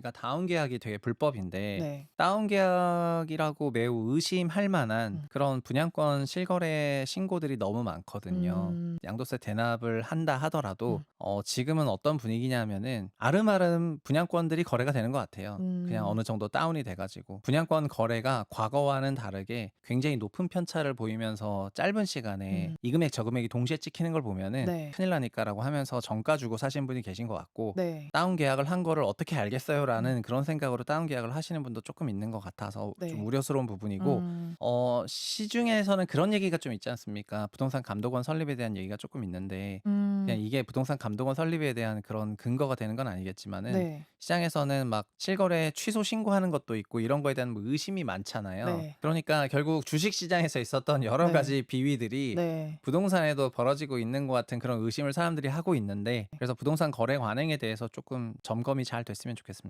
그러니까 다운 계약이 되게 불법인데 네. 다운 계약이라고 매우 의심할 만한 음. 그런 분양권 실거래 신고들이 너무 많거든요. 음. 양도세 대납을 한다 하더라도 음. 어, 지금은 어떤 분위기냐면은 아름아름 분양권들이 거래가 되는 것 같아요. 음. 그냥 어느 정도 다운이 돼가지고 분양권 거래가 과거와는 다르게 굉장히 높은 편차를 보이면서 짧은 시간에 음. 이 금액 저 금액이 동시에 찍히는 걸 보면은 네. 큰일 나니까라고 하면서 정가 주고 사신 분이 계신 것 같고 네. 다운 계약을 한 거를 어떻게 알겠어요 라는 그런 생각으로 다운 계약을 하시는 분도 조금 있는 것 같아서 네. 좀 우려스러운 부분이고 음. 어 시중에서는 그런 얘기가 좀 있지 않습니까? 부동산 감독원 설립에 대한 얘기가 조금 있는데 음. 그냥 이게 부동산 감독원 설립에 대한 그런 근거가 되는 건 아니겠지만은 네. 시장에서는 막 실거래 취소 신고하는 것도 있고 이런 거에 대한 뭐 의심이 많잖아요. 네. 그러니까 결국 주식 시장에서 있었던 여러 네. 가지 비위들이 네. 부동산에도 벌어지고 있는 것 같은 그런 의심을 사람들이 하고 있는데 그래서 부동산 거래 관행에 대해서 조금 점검이 잘 됐으면 좋겠습니다.